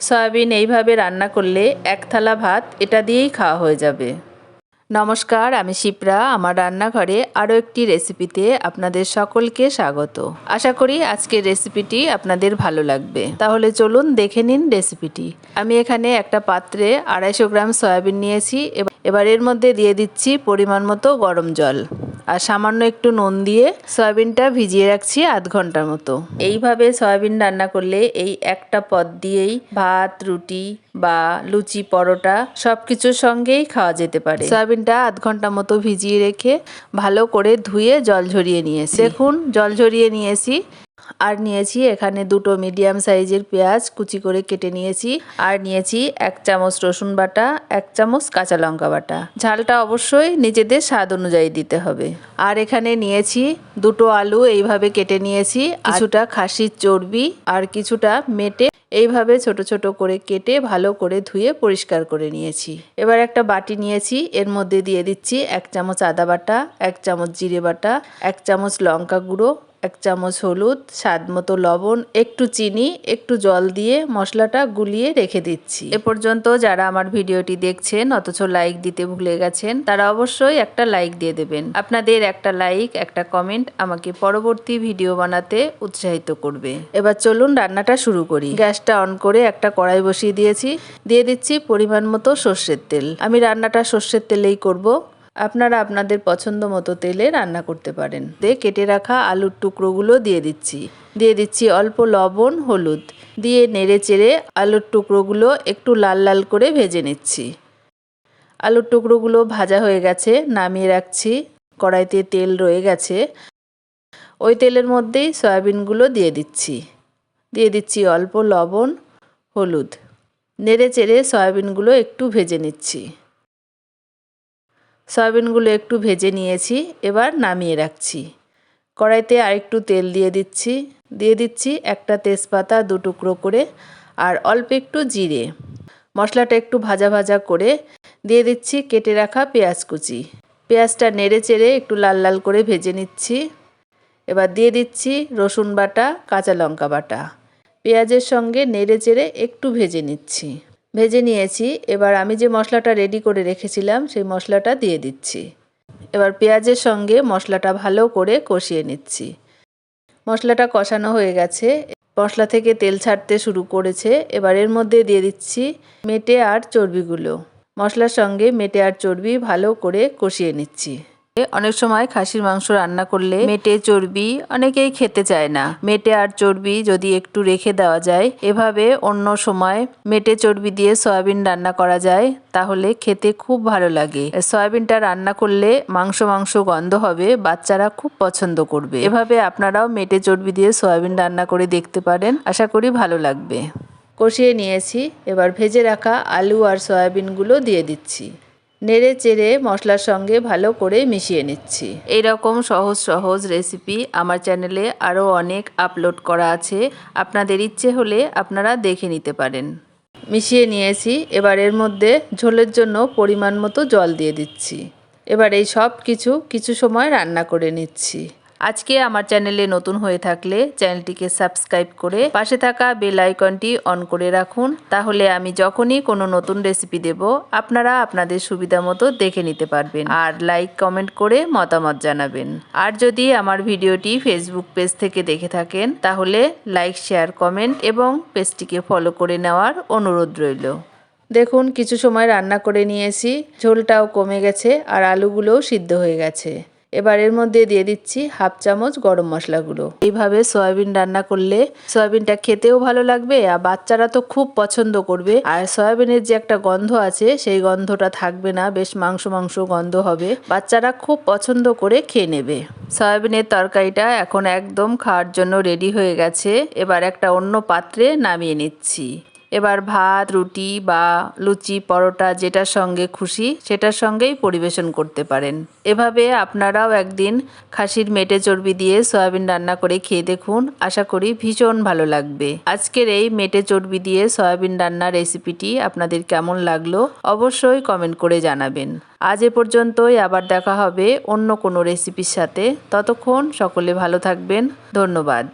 Soybean এইভাবে রান্না করলে এক থালা ভাত এটা দিয়েই খাওয়া হয়ে যাবে। নমস্কার, আমি শিপ্রা। আমার রান্নাঘরে আরও একটি রেসিপিতে আপনাদের সকলকে স্বাগত। আশা করি আজকের রেসিপিটি আপনাদের ভালো লাগবে। তাহলে চলুন দেখে নিন রেসিপিটি। আমি এখানে একটা পাত্রে আড়াইশো গ্রাম সয়াবিন নিয়েছি। এবার- এর মধ্যে দিয়ে দিচ্ছি পরিমাণ মতো গরম জল। আর সামান্য একটু নুন দিয়ে সয়াবিনটা ভিজিয়ে রাখছি আধ ঘণ্টার মতো। এইভাবে সয়াবিন রান্না করলে এই একটা পদ দিয়েই ভাত রুটি বা লুচি পরোটা সব কিছুর সঙ্গেই খাওয়া যেতে পারে। সয়াবিনটা আধ ঘণ্টা মতো ভিজিয়ে রেখে ভালো করে ধুয়ে জল ঝরিয়ে নিয়েছি। দেখুন জল ঝরিয়ে নিয়েছি। আর নিয়েছি এখানে দুটো মিডিয়াম সাইজের পেঁয়াজ কুচি করে কেটে নিয়েছি। আর নিয়েছি এক চামচ রসুন বাটা, এক চামচ কাঁচা লঙ্কা বাটা। ঝালটা অবশ্যই নিজেদের স্বাদ অনুযায়ী দিতে হবে। আর এখানে নিয়েছি দুটো আলু, এইভাবে কেটে নিয়েছি। কিছুটা খাসির চর্বি আর কিছুটা মেটে এইভাবে ছোট ছোট করে কেটে ভালো করে ধুয়ে পরিষ্কার করে নিয়েছি। এবার একটা বাটি নিয়েছি, এর মধ্যে দিয়ে দিচ্ছি এক চামচ আদা বাটা, এক চামচ জিরে বাটা, এক চামচ লঙ্কা গুঁড়ো এক চামচ হলুদ, স্বাদ মতো লবণ, একটু চিনি, একটু জল দিয়ে মশলাটা গুলিয়ে রেখে দিচ্ছি। এ পর্যন্ত যারা আমার ভিডিওটি দেখছেন, অথচ লাইক দিতে ভুলে গেছেন, তারা অবশ্যই একটা লাইক দিয়ে দেবেন। আপনাদের একটা লাইক, একটা কমেন্ট আমাকে পরবর্তী ভিডিও বানাতে উৎসাহিত করবে। এবার চলুন রান্নাটা শুরু করি। গ্যাসটা অন করে একটা কড়াই বসিয়ে দিয়েছি। দিয়ে দিচ্ছি পরিমাণ মতো সর্ষের তেল। আমি রান্নাটা সর্ষের তেলেই করব। আপনারা আপনাদের পছন্দ মতো তেলে রান্না করতে পারেন। কেটে রাখা আলুর টুকরোগুলো দিয়ে দিচ্ছি। দিয়ে দিচ্ছি অল্প লবণ, হলুদ। দিয়ে নেড়ে চেড়ে আলুর টুকরোগুলো একটু লাল লাল করে ভেজে নিচ্ছি। আলুর টুকরোগুলো ভাজা হয়ে গেছে, নামিয়ে রাখছি। কড়াইতে তেল রয়ে গেছে। ওই তেলের মধ্যেই সয়াবিনগুলো দিয়ে দিচ্ছি। দিয়ে দিচ্ছি অল্প লবণ, হলুদ। নেড়ে চেড়ে সয়াবিনগুলো একটু ভেজে নিচ্ছি। সয়াবিনগুলো একটু ভেজে নিয়েছি, এবার নামিয়ে রাখছি। কড়াইতে আরেকটু তেল দিয়ে দিচ্ছি। দিয়ে দিচ্ছি একটা তেজপাতা দু টুকরো করে আর অল্প একটু জিরে। মশলাটা একটু ভাজা ভাজা করে দিয়ে দিচ্ছি কেটে রাখা পেঁয়াজ কুচি। পেঁয়াজটা নেড়ে চেড়ে একটু লাল লাল করে ভেজে নিচ্ছি। এবার দিয়ে দিচ্ছি রসুন বাটা, কাঁচা লঙ্কা বাটা। পেঁয়াজের সঙ্গে নেড়ে চেড়ে একটু ভেজে নিচ্ছি। ভেজে নিয়েছি। এবার আমি যে মশলাটা রেডি করে রেখেছিলাম, সেই মশলাটা দিয়ে দিচ্ছি। এবার পেঁয়াজের সঙ্গে মশলাটা ভালো করে কষিয়ে নিচ্ছি। মশলাটা কষানো হয়ে গেছে। মশলা থেকে তেল ছাড়তে শুরু করেছে। এবার এর মধ্যে দিয়ে দিচ্ছি মেটে আর চর্বিগুলো। মশলার সঙ্গে মেটে আর চর্বি ভালো করে কষিয়ে নিচ্ছি। অনেক সময় খাসির মাংস রান্না করলে মেটে চর্বি অনেকেই খেতে চায় না। মেটে আর চর্বি যদি একটু রেখে দেওয়া যায়, এভাবে অন্য সময় মেটে চর্বি দিয়ে সয়াবিন রান্না করা যায়, তাহলে খেতে খুব ভালো লাগে। সয়াবিনটা রান্না করলে মাংস মাংস গন্ধ হবে, বাচ্চারা খুব পছন্দ করবে। এভাবে আপনারাও মেটে চর্বি দিয়ে সয়াবিন রান্না করে দেখতে পারেন, আশা করি ভালো লাগবে। কষিয়ে নিয়েছি, এবার ভেজে রাখা আলু আর সয়াবিনগুলো দিয়ে দিচ্ছি। নেড়ে চেড়ে মশলার সঙ্গে ভালো করে মিশিয়ে নিচ্ছি। এই রকম সহজ সহজ রেসিপি আমার চ্যানেলে আরও অনেক আপলোড করা আছে। আপনাদের ইচ্ছে হলে আপনারা দেখে নিতে পারেন। মিশিয়ে নিয়েছি এবার এর মধ্যে ঝোলের জন্য পরিমাণ মতো জল দিয়ে দিচ্ছি। এবার এই সব কিছু কিছু সময় রান্না করে নিচ্ছি। আজকে আমার চ্যানেলে নতুন হয়ে থাকলে চ্যানেলটিকে সাবস্ক্রাইব করে পাশে থাকা বেল আইকনটি অন করে রাখুন। তাহলে আমি যখনই কোনো নতুন রেসিপি দেব, আপনারা আপনাদের সুবিধা মতো দেখে নিতে পারবেন। আর লাইক, কমেন্ট করে মতামত জানাবেন। আর যদি আমার ভিডিওটি ফেসবুক পেজ থেকে দেখে থাকেন, তাহলে লাইক, শেয়ার, কমেন্ট এবং পেজটিকে ফলো করে নেওয়ার অনুরোধ রইল। দেখুন, কিছু সময় রান্না করে নিয়েছি। ঝোলটাও কমে গেছে আর আলুগুলোও সিদ্ধ হয়ে গেছে। এবার এর মধ্যে দিয়ে দিচ্ছি হাফ চামচ গরম মশলাগুলো। এইভাবে সয়াবিন রান্না করলে সয়াবিনটা খেতেও ভালো লাগবে আর বাচ্চারা তো খুব পছন্দ করবে। আর সয়াবিনের যে একটা গন্ধ আছে, সেই গন্ধটা থাকবে না, বেশ মাংস মাংস গন্ধ হবে। বাচ্চারা খুব পছন্দ করে খেয়ে নেবে। সয়াবিনের তরকারিটা এখন একদম খাওয়ার জন্য রেডি হয়ে গেছে। এবার একটা অন্য পাত্রে নামিয়ে নিচ্ছি। এবার ভাত, রুটি বা লুচি, পরোটা যেটার সঙ্গে খুশি সেটার সঙ্গেই পরিবেশন করতে পারেন। এভাবে আপনারাও একদিন খাসির মেটে চর্বি দিয়ে সয়াবিন রান্না করে খেয়ে দেখুন। আশা করি ভীষণ ভালো লাগবে। আজকের এই মেটে চর্বি দিয়ে সয়াবিন রান্নার রেসিপিটি আপনাদের কেমন লাগল অবশ্যই কমেন্ট করে জানাবেন। আজ এ পর্যন্তই। আবার দেখা হবে অন্য কোনো রেসিপির সাথে। ততক্ষণ সকলে ভালো থাকবেন। ধন্যবাদ।